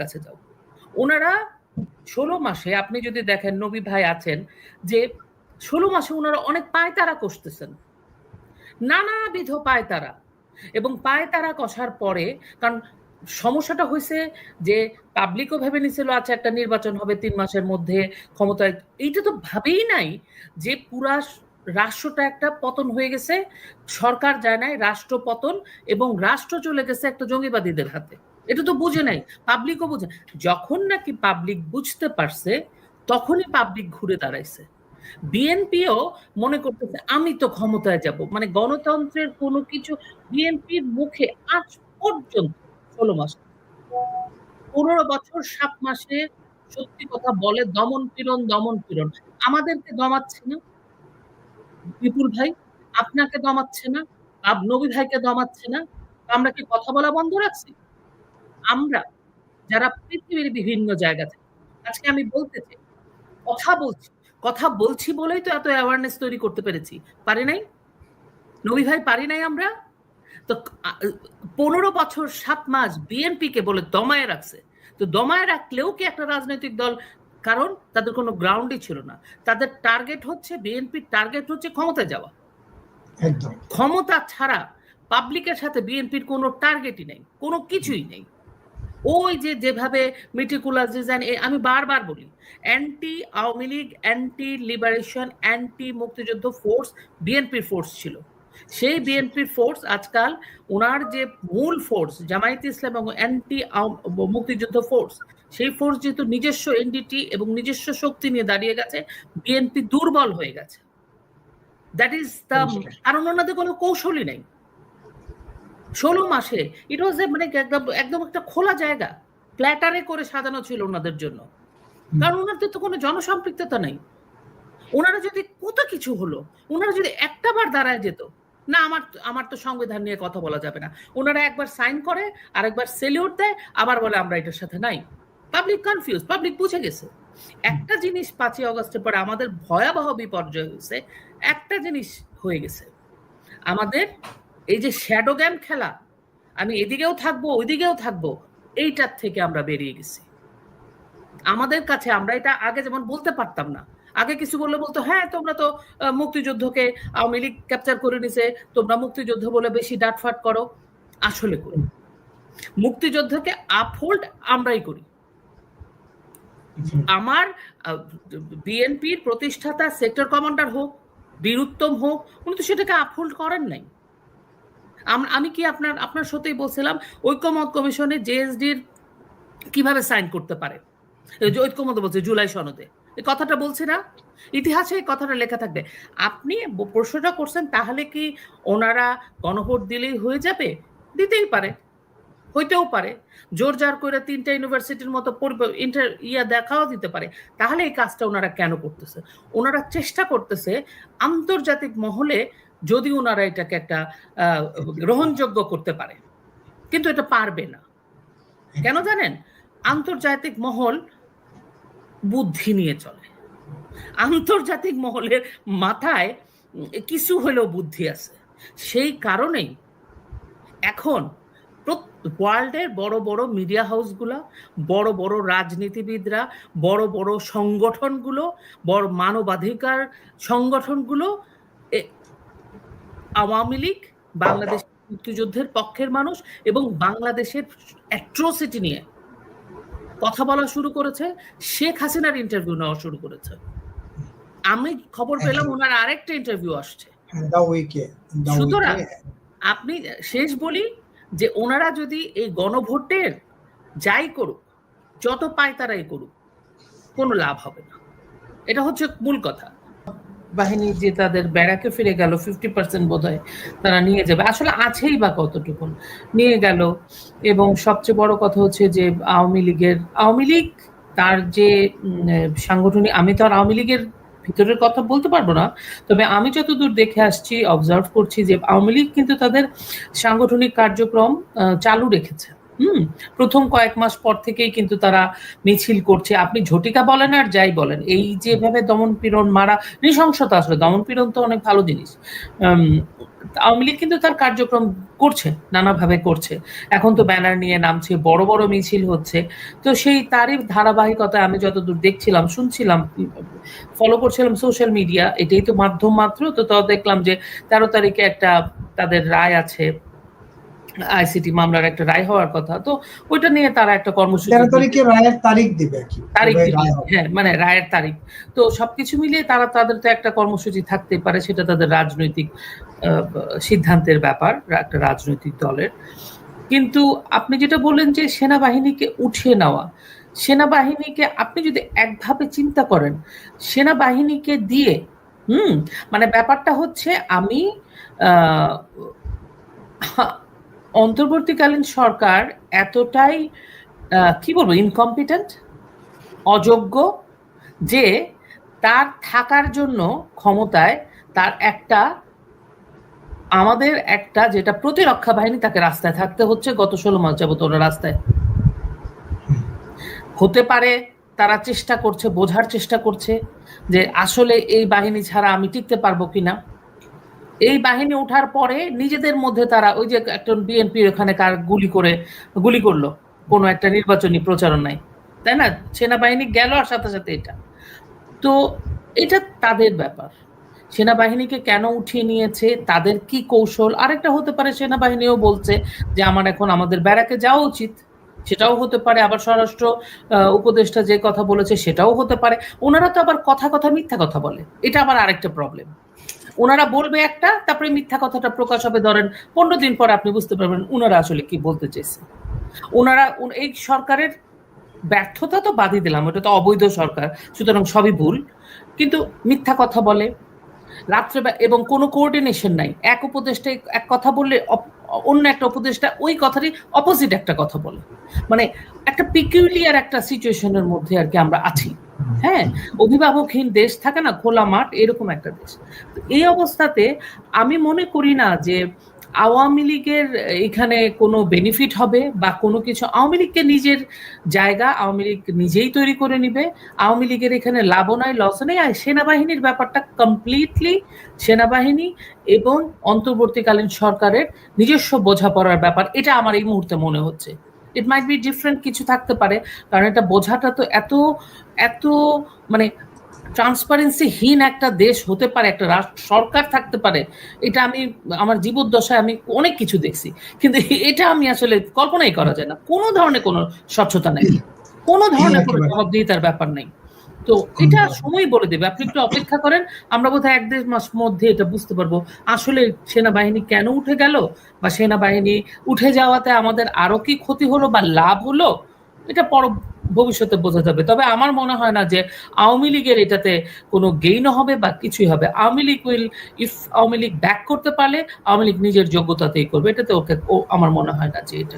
কাছে যাও। ওনারা ষোলো মাসে, আপনি যদি দেখেন নবী ভাই আছেন, যে ষোলো মাসে ওনারা অনেক পায়তারা কষতেছেন। নানাবিধ পায়তারা। এবং পায়তারা কষার পরে, কারণ সমস্যাটা হয়েছে যে পাবলিকও ভেবে নিছিল আচ্ছা একটা নির্বাচন হবে তিন মাসের মধ্যে, ক্ষমতায়। এইটা তো ভাবেই নাই যে পুরা রাষ্ট্রটা একটা পতন হয়ে গেছে, সরকার যায় নাই, রাষ্ট্র পতন এবং রাষ্ট্র চলে গেছে একটা জঙ্গিবাদীদের হাতে। এটা তো বুঝে নাই পাবলিকও বুঝে যখন নাকি পাবলিক বুঝতে পারছে, তখনই পাবলিক ঘুরে দাঁড়াইছে। বিএনপিও মনে করতেছে, আমি তো ক্ষমতায় যাব। মানে গণতন্ত্রের কোনো কিছু বিএনপির মুখে আজ পর্যন্ত ষোলো মাস, পনেরো বছর, সাত মাসে সত্যি কথা বলে, দমন পীড়ন দমন পীড়ন। আমাদেরকে দমাচ্ছে না? বিপুল ভাই, আপনাকে দমাচ্ছে না? নবী ভাইকে দমাচ্ছে না? আমরা কি কথা বলা বন্ধ রাখছি? আমরা যারা পৃথিবীর বিভিন্ন জায়গা থেকে আজকে আমি বলতে চাই কথা বলছি কথা বলছি বলেই তো এত অ্যাওয়ারনেস তৈরি করতে পেরেছি। পারি নাই? নবী ভাই পারি নাই আমরা? তো পনেরো বছর সাত মাস বিএনপিকে বলে দমায় রাখছে। তো দমায় রাখলেও কি একটা রাজনৈতিক দল? কারণ তাদের কোনো গ্রাউন্ডই ছিল না। তাদের টার্গেট হচ্ছে বিএনপির টার্গেট হচ্ছে ক্ষমতা যাওয়া। ক্ষমতা ছাড়া পাবলিকের সাথে বিএনপির কোনো টার্গেটই নেই কোনো কিছুই নেই। ওই যে যেভাবে মিটিকুলাস ডিজাইন আমি বারবার বলি anti Awami League anti liberation anti মুক্তিযুদ্ধ ফোর্স বিএনপির ফোর্স ছিল। সেই বিএনপির ফোর্স আজকাল ওনার যে মূল ফোর্স জামায়াত ইসলাম এবং অ্যান্টি মুক্তিযুদ্ধ ফোর্স সেই ফোর্স যেহেতু নিজস্ব এনডিটি এবং নিজস্ব শক্তি নিয়ে দাঁড়িয়ে গেছে বিএনপি দুর্বল হয়ে গেছে। দ্যাট ইজ দ্য কারণ ওনাদের কোনো কৌশলই নেই। ষোলো মাসে। ইট ওয়াজ মানে একদম একদম একটা খোলা জায়গা। প্ল্যাটারে করে সাজানো ছিল ওনাদের জন্য। কারণ ওনাদের তো কোনো জনসম্পৃক্ততা নেই। ওনারা যদি কত কিছু হলো ওনারা যদি একটা বার দাঁড়ায় যেত না আমার আমার তো সংবিধান নিয়ে কথা বলা যাবে না। ওনারা একবার সাইন করে আর একবার সেলিউট দেয় আবার বলে আমরা এটার সাথে নাই। পাবলিক কনফিউজ পাবলিক বুঝে গেছে। একটা জিনিস পাঁচই অগস্টের পরে আমাদের ভয়াবহ বিপর্যয় হয়েছে একটা জিনিস হয়ে গেছে। আমাদের এই যে শ্যাডো গেম খেলা, আমি এদিকেও থাকব, ওইদিকেও থাকব, এইটার থেকে আমরা বেরিয়ে গেছি। আমাদের কাছে আমরা এটা আগে যেমন বলতে পারতাম না, আগে কিছু বললে বলতো হ্যাঁ তোমরা তো মুক্তিযুদ্ধকে আওয়ামী লীগ ক্যাপচার করে নিছে, তোমরা মুক্তিযুদ্ধ বলে বেশি ডাটফাট করো। আসলে করি। মুক্তিযুদ্ধকে আপহোল্ড আমরাই করি। আমার বিএনপির প্রতিষ্ঠাতা সেক্টর কমান্ডার হোক, বীরুত্তম হোক, উনি তো সেটাকে আপহোল্ড করেন নাই। আমি কি আপনার আপনার সাথেই বলছিলাম, ঐক্যমত কমিশনে জেএসডির কীভাবে সাইন করতে পারে? ঐক্যমত বলছে জুলাই সনদে। এই কথাটা বলছি না। ইতিহাসে এই কথাটা লেখা থাকবে। আপনি প্রশ্নটা করছেন, তাহলে কি ওনারা গণভোট দিলেই হয়ে যাবে? দিতেই পারে। হইতেও পারে। জোর জার করে তিনটা ইউনিভার্সিটির মতো ইন্টার, ইয়া দেখাও দিতে পারে। তাহলে এই কাজটা ওনারা কেন করতেছে? ওনারা চেষ্টা করতেছে আন্তর্জাতিক মহলে যদি ওনারা এটাকে একটা গ্রহণযোগ্য করতে পারে। কিন্তু এটা পারবে না। কেন জানেন? আন্তর্জাতিক মহল বুদ্ধি নিয়ে চলে। আন্তর্জাতিক মহলের মাথায় কিছু হলেও বুদ্ধি আছে। সেই কারণেই এখন ওয়ার্ল্ডের বড় বড় মিডিয়া হাউসগুলা, বড় বড় রাজনীতিবিদরা, বড় বড় সংগঠনগুলো, বড় মানবাধিকার সংগঠনগুলো আওয়ামী লীগ বাংলাদেশ মুক্তিযুদ্ধের পক্ষের মানুষ এবং বাংলাদেশের অ্যাট্রোসিটি নিয়ে কথা বলা শুরু করেছে। শেখ হাসিনার ইন্টারভিউ নেওয়া শুরু করেছে। আমি খবর পেলাম ওনার আরেকটা ইন্টারভিউ আসছে। সুতরাং আপনি শেষ বলি যে ওনারা যদি এই গণভোটের যাই করুক যত পায় তারাই করুক কোনো লাভ হবে না। এটা হচ্ছে মূল কথা। বাহিনী যে তাদের ব্যারাকে ফিরে গেল ফিফটি পার্সেন্ট বোধ হয় তারা নিয়ে যাবে। আসলে আছেই বা কতটুকু নিয়ে গেল। এবং সবচেয়ে বড় কথা হচ্ছে যে, আওয়ামী লীগের, আওয়ামী লীগ তার যে সাংগঠনিক, আমি তো আর আওয়ামী লীগের ভিতরের কথা বলতে পারব না, তবে আমি যতদূর দেখে আসছি অবজার্ভ করছি যে, আওয়ামী লীগ কিন্তু তাদের সাংগঠনিক কার্যক্রম চালু রেখেছে। হুম, প্রথম কয়েক মাস পর থেকেই কিন্তু তারা মিছিল করছে। আপনি ঝটিকা বলেন আর যাই বলেন। এই যেভাবে দমন পীড়ন মারা, নৃশংসতা আসলে, দমন পীড়ন তো অনেক ভালো জিনিস। আওয়ামী লীগ কিন্তু তার কার্যক্রম করছে, নানাভাবে করছে। এখন তো ব্যানার নিয়ে নামছে, বড় বড় মিছিল হচ্ছে। তো সেই তারই ধারাবাহিকতা আমি যতদূর দেখছিলাম, শুনছিলাম ফলো করছিলাম সোশ্যাল মিডিয়া এটাই তো মাধ্যম মাত্র। তো তাও দেখলাম যে তেরো তারিখে একটা তাদের রায় আছে আইসিটি মামলার একটা রায় হওয়ার কথা। তো ওইটা নিয়ে তারা একটা কর্মসূচি তেরো তারিখে রায়ের তারিখ দিবে তারিখ দিবে, হ্যাঁ মানে রায়ের তারিখ। তো সবকিছু মিলিয়ে তারা তাদের তো একটা কর্মসূচি থাকতে পারে সেটা তাদের রাজনৈতিক সিদ্ধান্তের ব্যাপার একটা রাজনৈতিক দলের। কিন্তু আপনি যেটা বললেন যে সেনাবাহিনীকে উঠিয়ে নেওয়া সেনাবাহিনীকে আপনি যদি একভাবে চিন্তা করেন সেনাবাহিনীকে দিয়ে হুম মানে ব্যাপারটা হচ্ছে আমি আহ, অন্তর্বর্তীকালীন সরকার এতটাই কি বলব ইনকম্পিটেন্ট অযোগ্য যে তার থাকার জন্য ক্ষমতায় তার একটা, আমাদের একটা যেটা প্রতিরক্ষা বাহিনী তাকে রাস্তায় থাকতে হচ্ছে, গত ষোলো মাস যাবত ওরা রাস্তায়। হতে পারে তারা চেষ্টা করছে, বোঝার চেষ্টা করছে যে আসলে এই বাহিনী ছাড়া আমি টিকতে পারব কিনা। এই বাহিনী ওঠার পরে নিজেদের মধ্যে তারা ওই যে একটা বিএনপির ওখানে কার গুলি করে, গুলি করল। কোনো একটা নির্বাচনী প্রচারণায় তাই না? সেনাবাহিনী গেল আর সাথে সাথে এটা। তো এটা তাদের ব্যাপার। সেনাবাহিনীকে কেন উঠিয়ে নিয়েছে? তাদের কি কৌশল? আরেকটা হতে পারে, সেনাবাহিনীও বলছে যে, আমার এখন আমাদের ব্যারাকে যাওয়া উচিত। সেটাও হতে পারে। আবার স্বরাষ্ট্র উপদেষ্টা যে কথা বলেছে, সেটাও হতে পারে। ওনারা তো আবার কথা কথা, মিথ্যা কথা বলে। এটা আবার আরেকটা প্রবলেম ওনারা বলবে একটা, তারপরে মিথ্যা কথাটা প্রকাশ হবে। ধরেন, পনেরো দিন পর আপনি বুঝতে পারবেন ওনারা আসলে কি বলতে চেয়েছে। ওনারা এই সরকারের ব্যর্থতা তো বাদই দিলাম, ওটা তো অবৈধ সরকার, সুতরাং সবই ভুল। কিন্তু মিথ্যা কথা বলে, রাত্রে এবং কোনো কোঅর্ডিনেশন নাই। এক উপদেষ্টা এক কথা বললে অন্য একটা উপদেষ্টা ওই কথারই অপোজিট একটা কথা বলে। মানে একটা পিকিউলিয়ার একটা সিচুয়েশনের মধ্যে আর কি আমরা আছি। হ্যাঁ অভিভাবকহীন দেশ থাকে না, খোলা মাঠ, এরকম একটা দেশ। এই অবস্থাতে আমি মনে করি না যে আওয়ামী লীগের এখানে কোনো বেনিফিট হবে বা কোনো কিছু, আওয়ামী লীগকে নিজের জায়গা আওয়ামী লীগ নিজেই তৈরি করে নিবে। আওয়ামী লীগের এখানে লাভও নাই লসও নেই। আর সেনাবাহিনীর ব্যাপারটা কমপ্লিটলি সেনাবাহিনী এবং অন্তর্বর্তীকালীন সরকারের নিজস্ব বোঝাপড়ার ব্যাপার, এটা আমার এই মুহূর্তে মনে হচ্ছে। ইট মাইট বি ডিফারেন্ট কিছু থাকতে পারে কারণ এটা বোঝাটা তো এত এত মানে ট্রান্সপারেন্সিহীন একটা দেশ হতে পারে একটা রাষ্ট্র সরকার থাকতে পারে। এটা আমি আমার জীবদ্দশায় আমি অনেক কিছু দেখছি। কিন্তু এটা আমি আসলে কল্পনাই করা যায় না। কোনো ধরনের কোনো স্বচ্ছতা নেই। কোনো ধরনের কোনো একেবারে। জবাবদিহিতার ব্যাপার নেই। তো এটা সময় বলে দেবে। আপনি একটু অপেক্ষা করেন আমরা বোধহয় এক দেড় মাস মধ্যে এটা বুঝতে পারব। আসলে সেনাবাহিনী কেন উঠে গেল বা সেনাবাহিনী উঠে যাওয়াতে আমাদের আরও কি ক্ষতি হলো বা লাভ হলো এটা পর ভবিষ্যতে বোঝা যাবে। তবে আমার মনে হয় না যে আওয়ামী লীগের এটাতে কোনো গেইন হবে বা কিছুই হবে। Awami League will if Awami League back করতে পারলে আওয়ামী লীগ নিজের যোগ্যতাতেই করবে। এটাতে ওকে ও আমার মনে হয় না যে এটা